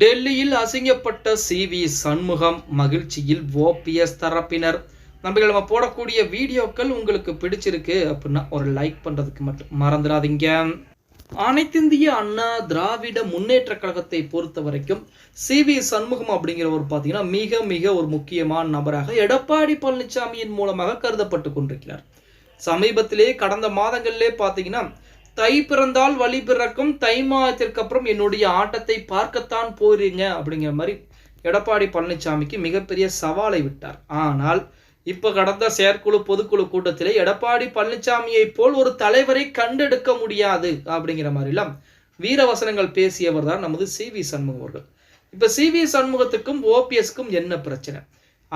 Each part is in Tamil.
டெல்லியில் அசிங்கப்பட்ட சி வி சண்முகம் மகிழ்ச்சியில் ஓபிஎஸ் தரப்பினர். நம்பிகள் நம்ம போடக்கூடிய வீடியோக்கள் உங்களுக்கு பிடிச்சிருக்கு அப்படின்னா ஒரு லைக் பண்ணுறதுக்கு மட்டும் மறந்துடாதீங்க. அனைத்திந்திய அண்ணா திராவிட முன்னேற்ற கழகத்தை பொறுத்த வரைக்கும் சி வி சண்முகம் அப்படிங்கிறவர் பார்த்தீங்கன்னா மிக மிக ஒரு முக்கியமான நபராக எடப்பாடி பழனிசாமியின் மூலமாக கருதப்பட்டு கொண்டிருக்கிறார். சமீபத்திலே கடந்த மாதங்களிலே பார்த்தீங்கன்னா தை பிறந்தால் வழி பிறக்கும் தை மாதத்திற்கு அப்புறம் என்னுடைய ஆட்டத்தை பார்க்கத்தான் போறீங்க அப்படிங்கிற மாதிரி எடப்பாடி பழனிசாமிக்கு மிகப்பெரிய சவாலை விட்டார். ஆனால் இப்போ கடந்த செயற்குழு பொதுக்குழு கூட்டத்திலே எடப்பாடி பழனிசாமியை போல் ஒரு தலைவரை கண்டெடுக்க முடியாது அப்படிங்கிற மாதிரிலாம் வீரவசனங்கள் பேசியவர் தான் நமது சி வி சண்முகம் அவர்கள். இப்போ சி வி சண்முகத்துக்கும் ஓபிஎஸ்க்கும் என்ன பிரச்சனை?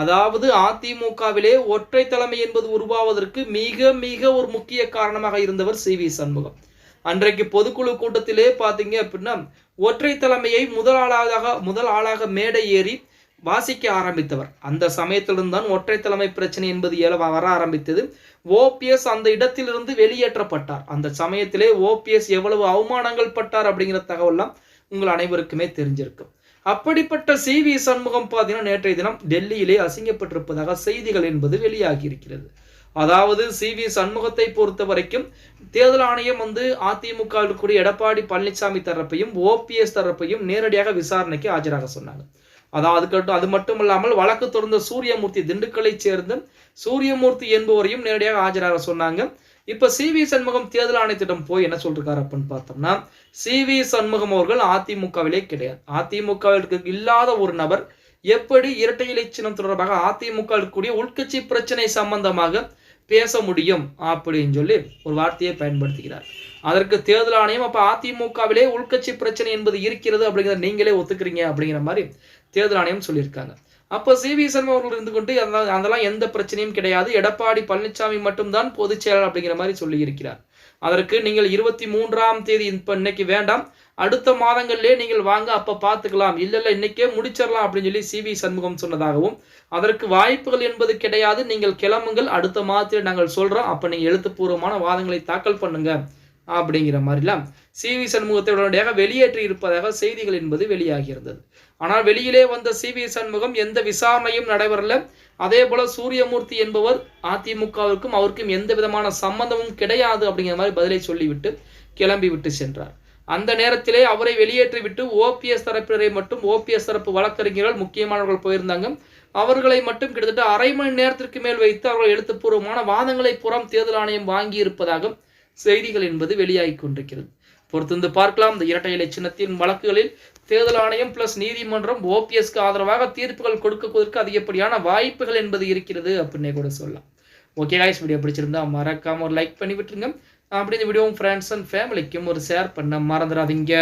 அதாவது அதிமுகவிலே ஒற்றை தலைமை என்பது உருவாவதற்கு மிக மிக ஒரு முக்கிய காரணமாக இருந்தவர் சி வி சண்முகம். அன்றைக்கு பொதுக்குழு கூட்டத்திலே பார்த்தீங்க அப்படின்னா ஒற்றை தலைமையை முதல் ஆளாக முதல் ஆளாக மேடை ஏறி வாசிக்க ஆரம்பித்தவர். அந்த சமயத்திலிருந்து தான் ஒற்றை தலைமை பிரச்சனை என்பது இயல வர ஆரம்பித்தது. ஓபிஎஸ் அந்த இடத்திலிருந்து வெளியேற்றப்பட்டார். அந்த சமயத்திலே ஓபிஎஸ் எவ்வளவு அவமானங்கள் பட்டார் அப்படிங்கிற தகவல்லாம் உங்கள் அனைவருக்குமே தெரிஞ்சிருக்கும். அப்படிப்பட்ட சி வி சண்முகம் பார்த்தீங்கன்னா நேற்றைய தினம் டெல்லியிலே அசிங்கப்பட்டிருப்பதாக செய்திகள் என்பது வெளியாகி இருக்கிறது அதாவது சி வி சண்முகத்தை பொறுத்த வரைக்கும் தேர்தல் ஆணையம் வந்து அதிமுக கூடிய எடப்பாடி பழனிசாமி தரப்பையும் ஓபிஎஸ் தரப்பையும் நேரடியாக விசாரணைக்கு ஆஜராக சொன்னாங்க. அதாவது அதுக்கட்டும் அது மட்டும் இல்லாமல் வழக்கு தொடர்ந்த சூரியமூர்த்தி திண்டுக்கலை சேர்ந்த சூரியமூர்த்தி என்பவரையும் நேரடியாக ஆஜராக சொன்னாங்க. இப்ப சி வி சண்முகம் தேர்தல் ஆணையத்திடம் போய் என்ன சொல்றாரு அப்படின்னு பார்த்தோம்னா சி வி சண்முகம் அவர்கள் அதிமுகவிலே கிடையாது. அதிமுகவிற்கு இல்லாத ஒரு நபர் எப்படி இரட்டை இலை சின்னம் தொடர்பாக அதிமுக இருக்கக்கூடிய உள்கட்சி பிரச்சனை சம்பந்தமாக பேச முடியும் அப்படின்னு சொல்லி ஒரு வார்த்தையை பயன்படுத்துகிறார். அதற்கு தேர்தல் ஆணையம் அப்ப அதிமுகவிலே உள்கட்சி பிரச்சனை என்பது இருக்கிறது அப்படிங்கிறத நீங்களே ஒத்துக்கிறீங்க அப்படிங்கிற மாதிரி தேர்தல் ஆணையம் சொல்லியிருக்காங்க. அப்போ சி வி சர்மா அவர்கள் இருந்து கொண்டு அந்த அதெல்லாம் எந்த பிரச்சனையும் கிடையாது. எடப்பாடி பழனிசாமி மட்டும்தான் பொதுச் செயலாளர் அப்படிங்கிற மாதிரி சொல்லியிருக்கிறார். அதற்கு நீங்கள் இருபத்தி மூன்றாம் தேதி இப்போ இன்னைக்கு வேண்டாம். அடுத்த மாதங்கள்லேயே நீங்கள் வாங்க அப்ப பார்த்துக்கலாம். இல்ல இல்ல இன்னைக்கே முடிச்சிடலாம் அப்படின்னு சொல்லி சி வி சண்முகம் சொன்னதாகவும் அதற்கு வாய்ப்புகள் என்பது கிடையாது. நீங்கள் கிளம்புங்கள். அடுத்த மாதத்தில் நாங்கள் சொல்றோம். அப்ப நீங்க எழுத்துப்பூர்வமான வாதங்களை தாக்கல் பண்ணுங்க. அப்படிங்கிற மாதிரிலாம் சி வி சண்முகத்தை உடனடியாக வெளியேற்றி இருப்பதாக செய்திகள் என்பது வெளியாகியிருந்தது. ஆனால் வெளியிலே வந்த சி வி சண்முகம் எந்த விசாரணையும் நடைபெறல. அதே போல சூரியமூர்த்தி என்பவர் அதிமுகவிற்கும் அவருக்கும் எந்த விதமான சம்பந்தமும் கிடையாது அப்படிங்கிற மாதிரி பதிலை சொல்லிவிட்டு கிளம்பி விட்டு சென்றார். அந்த நேரத்திலே அவரை வெளியேற்றி விட்டு ஓபிஎஸ் தரப்பினரை மட்டும் ஓபிஎஸ் தரப்பு வழக்கறிஞர்கள் முக்கியமானவர்கள் போயிருந்தாங்க. அவர்களை மட்டும் கிட்டத்தட்ட அரை மணி நேரத்திற்கு மேல் வைத்து அவர்கள் எழுத்துப்பூர்வமான வாதங்களை புறம் தேர்தல் ஆணையம் வாங்கி செய்திகள் என்பது வெளியாகி கொண்டிருக்கிறது. பொறுத்திருந்து பார்க்கலாம். இந்த இரட்டை இலை சின்னத்தின் வழக்குகளில் தேர்தல் ஆணையம் பிளஸ் நீதிமன்றம் ஓபிஎஸ்க்கு ஆதரவாக தீர்ப்புகள் கொடுக்குவதற்கு அதிகப்படியான வாய்ப்புகள் என்பது இருக்கிறது அப்படின்னே கூட சொல்லலாம். ஓகே காய்ஸ் வீடியோ பிடிச்சிருந்தா மறக்காம ஒரு லைக் பண்ணி விட்டுருங்க அப்படி இந்த வீடியோ ஃப்ரெண்ட்ஸ் அண்ட் ஃபேமிலிக்கும் ஒரு ஷேர் பண்ண மறந்துடாதீங்க.